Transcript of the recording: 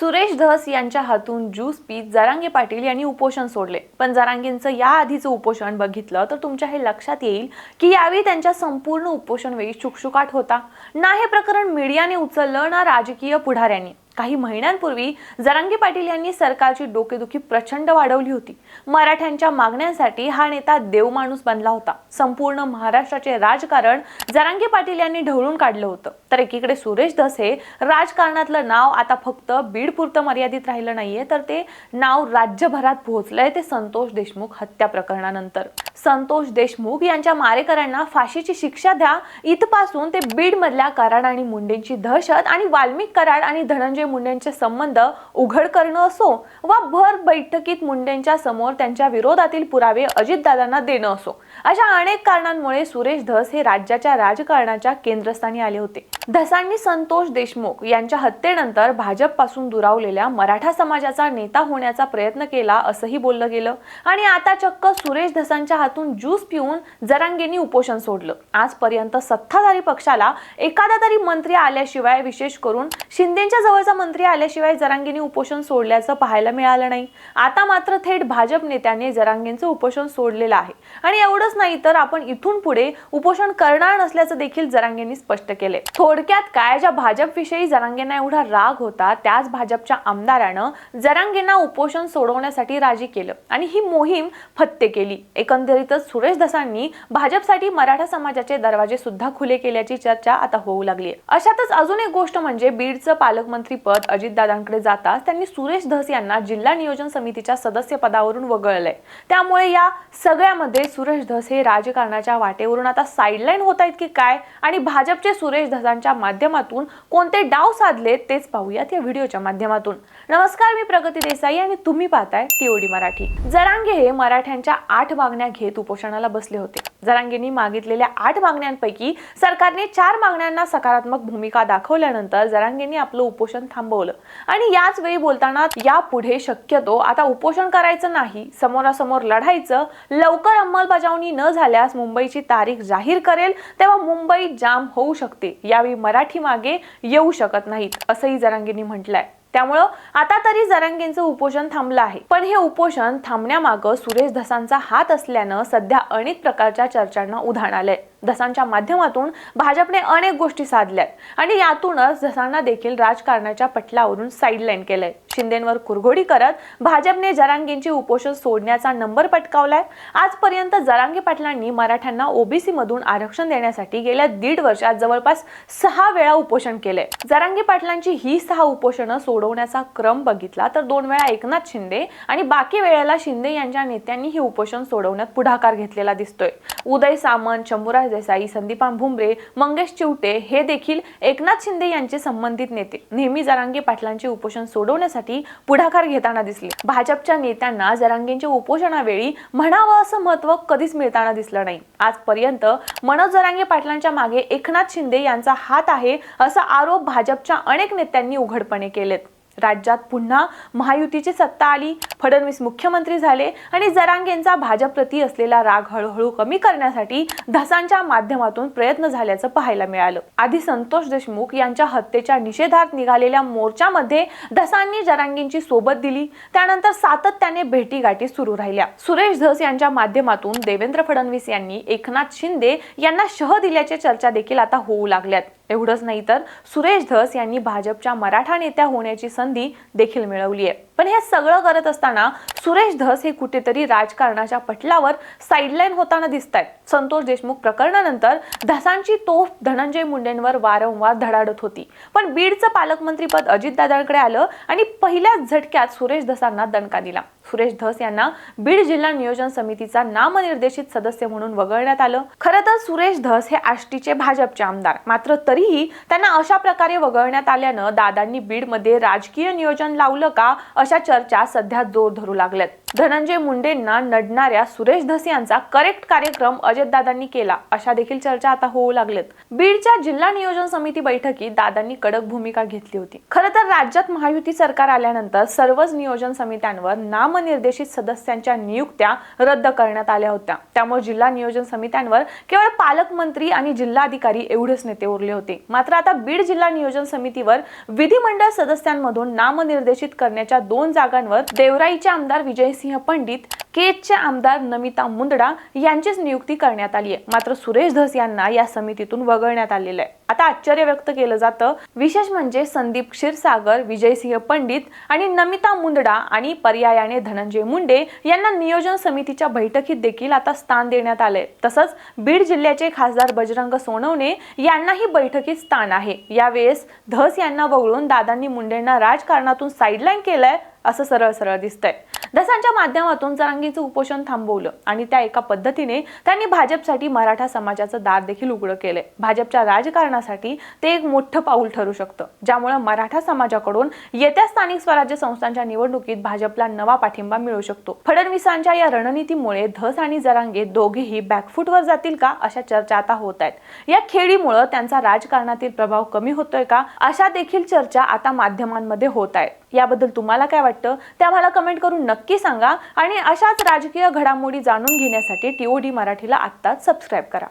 सुरेश धस यांच्या हातून ज्यूस पीत जरांगे पाटील यांनी उपोषण सोडले. पण जरांगेंचं या आधीचं उपोषण बघितलं तर तुमच्या हे लक्षात येईल की यावेळी त्यांच्या संपूर्ण उपोषण वेळी शुकशुकाट होता. ना हे प्रकरण मीडियाने उचललं ना राजकीय पुढाऱ्यांनी. काही महिन्यांपूर्वी जरांगे पाटील यांनी सरकारची डोकेदुखी प्रचंड वाढवली होती. मराठ्यांच्या मागण्यांसाठी हा नेता देवमाणूस बनला होता. संपूर्ण महाराष्ट्राचे राजकारण जरांगे पाटील यांनी ढवळून काढलं होतं. तर एकीकडे सुरेश धस हे राजकारणातलं नाव आता फक्त बीडपुरतं मर्यादित राहिलं नाहीये तर ते नाव राज्यभरात पोहोचलंय ते संतोष देशमुख हत्या प्रकरणानंतर. संतोष देशमुख यांच्या मारेकऱ्यांना फाशीची शिक्षा द्या. इथपासून ते बीड मधल्या कराड आणि मुंडेंची दहशत आणि वाल्मिक कराड आणि धनंजय मुंडेंचे संबंध उघड करणं असो वा भर बैठकीत मुंडेंच्या समोर त्यांच्या विरोधातील पुरावे अजितदादांना देणं असो अशा अनेक कारणांमुळे सुरेश धस हे राज्याच्या राजकारणाच्या केंद्रस्थानी आले होते. धसांनी संतोष देशमुख यांच्या हत्येनंतर भाजपपासून दुरावलेल्या मराठा समाजाचा नेता होण्याचा प्रयत्न केला असंही बोललं गेलं. आणि आता चक्क सुरेश धसांच्या हातून ज्यूस पिऊन जरांगेंनी उपोषण सोडलं. आजपर्यंत सत्ताधारी पक्षाला एखादा तरी मंत्री आल्याशिवाय विशेष करून शिंदेच्या जवळचा मंत्री आल्याशिवाय जरांगेंनी उपोषण सोडल्याचं पाहायला मिळालं नाही. आता मात्र थेट भाजप नेत्याने जरांगेंचं उपोषण सोडलेलं आहे. आणि एवढंच नाही तर आपण इथून पुढे उपोषण करणार नसल्याचं देखील जरांगेंनी स्पष्ट केले थोड थोडक्यात काय ज्या भाजपविषयी जरांगेंना एवढा राग होता त्याच भाजपच्या आमदारानं जरांगेंना उपोषण सोडवण्यासाठी राजी केलं आणि ही मोहीम फत्ते केली. एकंदरीतच सुरेश धसांनी भाजपसाठी मराठा समाजाचे दरवाजे सुद्धा खुले केल्याची चर्चा आता होऊ लागली. अशातच अजून एक गोष्ट म्हणजे बीडचं पालकमंत्री पद अजितदादांकडे जाताच त्यांनी सुरेश धस यांना जिल्हा नियोजन समितीच्या सदस्य पदावरून वगळलंय. त्यामुळे या सगळ्यामध्ये सुरेश धस हे राजकारणाच्या वाटेवरून आता साईडलाईन होत आहेत की काय? आणि भाजपचे सुरेश धसांच्या माध्यमातून कोणते डाव साधले तेच पाहूयात या व्हिडिओच्या माध्यमातून. नमस्कार मी प्रगती देसाई आणि तुम्ही पाहताय टीओडी मराठी. जरांगे हे मराठ्यांच्या आठ मागण्या घेत उपोषणाला बसले होते. जरांगेंनी मागितलेल्या आठ मागण्यांपैकी सरकारने चार मागण्यांना सकारात्मक भूमिका दाखवल्यानंतर जरांगेंनी आपलं उपोषण थांबवलं. आणि याच वेळी बोलताना यापुढे शक्यतो आता उपोषण करायचं नाही समोरासमोर लढायचं लवकर अंमलबजावणी न झाल्यास मुंबईची तारीख जाहीर करेल तेव्हा मुंबई जाम होऊ शकते. यावेळी मराठी मागे येऊ शकत नाहीत असंही जरांगेंनी म्हटलंय. त्यामुळं आता तरी जरांगेंचं उपोषण थांबलं आहे. पण हे उपोषण थांबण्यामागं सुरेश धसांचा हात असल्यानं सध्या अनेक प्रकारच्या चर्चांना उधाण आलंय. धसांच्या माध्यमातून भाजपने अनेक गोष्टी साधल्यात. आणि यातूनच धसांना देखील राजकारणाच्या पटलावरून साईडलाईन केलंय. शिंदेवर कुरघोडी करत भाजपने जरांगेंचे उपोषण सोडण्याचा नंबर पटकावलाय. आजपर्यंत जरांगी पाटलांनी मराठ्यांना ओबीसी मधून आरक्षण देण्यासाठी गेल्या दीड वर्षात जवळपास सहा वेळा उपोषण केलंय. जरांगी पाटलांची ही सहा उपोषणं सोडवण्याचा क्रम बघितला तर दोन वेळा एकनाथ शिंदे आणि बाकी वेळेला शिंदे यांच्या नेत्यांनी हे उपोषण सोडवण्यात पुढाकार घेतलेला दिसतोय. उदय सामंत शंभूराज देसाई संदीपान भुमरे मंगेश चिवटे हे देखील एकनाथ शिंदे यांचे संबंधित नेते. नेहमी जरांगे पाटलांचे उपोषण सोडवण्यासाठी पुढाकार घेताना दिसले. भाजपच्या नेत्यांना जरांगेंच्या उपोषणावेळी म्हणावं असं महत्त्व कधीच मिळताना दिसलं नाही. आजपर्यंत मनोज जरांगे पाटलांच्या मागे एकनाथ शिंदे यांचा हात आहे असा आरोप भाजपच्या अनेक नेत्यांनी उघडपणे केलेत. राज्यात पुन्हा महायुतीची सत्ता आली. फडणवीस मुख्यमंत्री झाले आणि जरांगेंचा भाजपप्रती असलेला राग हळूहळू कमी करण्यासाठी धसांच्या माध्यमातून प्रयत्न झाल्याचं पाहायला मिळालं. आधी संतोष देशमुख यांच्या हत्येच्या निषेधार्थ निघालेल्या मोर्चामध्ये धसांनी जरांगेंची सोबत दिली. त्यानंतर सातत्याने भेटीगाठी सुरू राहिल्या. सुरेश धस यांच्या माध्यमातून देवेंद्र फडणवीस यांनी एकनाथ शिंदे यांना शह दिल्याच्या चर्चा देखील आता होऊ लागल्यात. एवढंच नाही तर सुरेश धस यांनी भाजपच्या मराठा नेत्या होण्याची संधी देखील मिळवली आहे. पण हे सगळं करत असताना सुरेश धस हे कुठेतरी राजकारणाच्या पटलावर साईडलाईन होताना दिसत आहेत संतोष देशमुख प्रकरणानंतर धसांची तोफ धनंजय मुंडेंवर वारंवार धडाडत होती. पण बीडचं पालकमंत्रीपद अजितदादांकडे आलं आणि पहिल्याच झटक्यात सुरेश धसांना दणका दिला. सुरेश धस यांना बीड जिल्हा नियोजन समितीचा नामनिर्देशित सदस्य म्हणून वगळण्यात आलं. खरं तर सुरेश धस हे आष्टीचे भाजपचे आमदार. मात्र तरीही त्यांना अशा प्रकारे वगळण्यात आल्यानं दादांनी बीडमध्ये राजकीय नियोजन लावलं का अशा चर्चा सध्या जोर धरू लागल्यात. धनंजय मुंडेंना नडणाऱ्या सुरेश धस यांचा करेक्ट कार्यक्रम अजितदादांनी केला. अशा देखील चर्चा आता होऊ लागलेत बीडच्या जिल्हा नियोजन समिती बैठकीत दादांनी कडक भूमिका घेतली होती. खरं तर राज्यात महायुती सरकार आल्यानंतर सर्वच नियोजन समित्यांवर नामनिर्देशित सदस्यांच्या नियुक्त्या रद्द करण्यात आल्या होत्या. त्यामुळे जिल्हा नियोजन समित्यांवर केवळ पालकमंत्री आणि जिल्हाधिकारी एवढेच नेते उरले होते. मात्र आता बीड जिल्हा नियोजन समितीवर विधिमंडळ सदस्यांमधून नामनिर्देशित करण्याच्या दोन जागांवर देवराईचे आमदार विजय विजयसिंह पंडित केजचे आमदार नमिता मुंदडा यांचीच नियुक्ती करण्यात आली आहे. मात्र सुरेश धस यांना या समितीतून वगळण्यात आलेलं आहे. आता आश्चर्य व्यक्त केलं जातं. विशेष म्हणजे संदीप क्षीरसागर विजयसिंह पंडित आणि नमिता मुंदडा आणि पर्यायाने धनंजय मुंडे यांना नियोजन समितीच्या बैठकीत देखील आता स्थान देण्यात आलंय. तसंच बीड जिल्ह्याचे खासदार बजरंग सोनवणे यांनाही बैठकीत स्थान आहे. यावेळेस धस यांना वगळून दादांनी मुंडेंना राजकारणातून साईडलाईन केलंय. असं सरळ सरळ दिसतंय. दसांच्या माध्यमातून जरांगीचं उपोषण थांबवलं आणि त्या एका पद्धतीने त्यांनी भाजपसाठी मराठा समाजाचं दार देखील उघडं केलंय. भाजपच्या राजकारणासाठी ते एक मोठं पाऊल ठरू शकतं. ज्यामुळे मराठा समाजाकडून येत्या स्थानिक स्वराज्य संस्थांच्या निवडणुकीत भाजपला नवा पाठिंबा मिळू शकतो. फडणवीसांच्या या रणनीतीमुळे धस आणि जरांगे दोघेही बॅकफूटवर जातील का अशा चर्चा आता होत आहेत या खेळीमुळे त्यांचा राजकारणातील प्रभाव कमी होतोय का अशा देखील चर्चा आता माध्यमांमध्ये होत आहेत याबद्दल तुम्हाला काय वाटतं ते आम्हाला कमेंट करून नक्की सांगा. आणि अशाच राजकीय घडामोडी जाणून घेण्यासाठी टीओडी मराठीला आत्ताच सबस्क्राईब करा.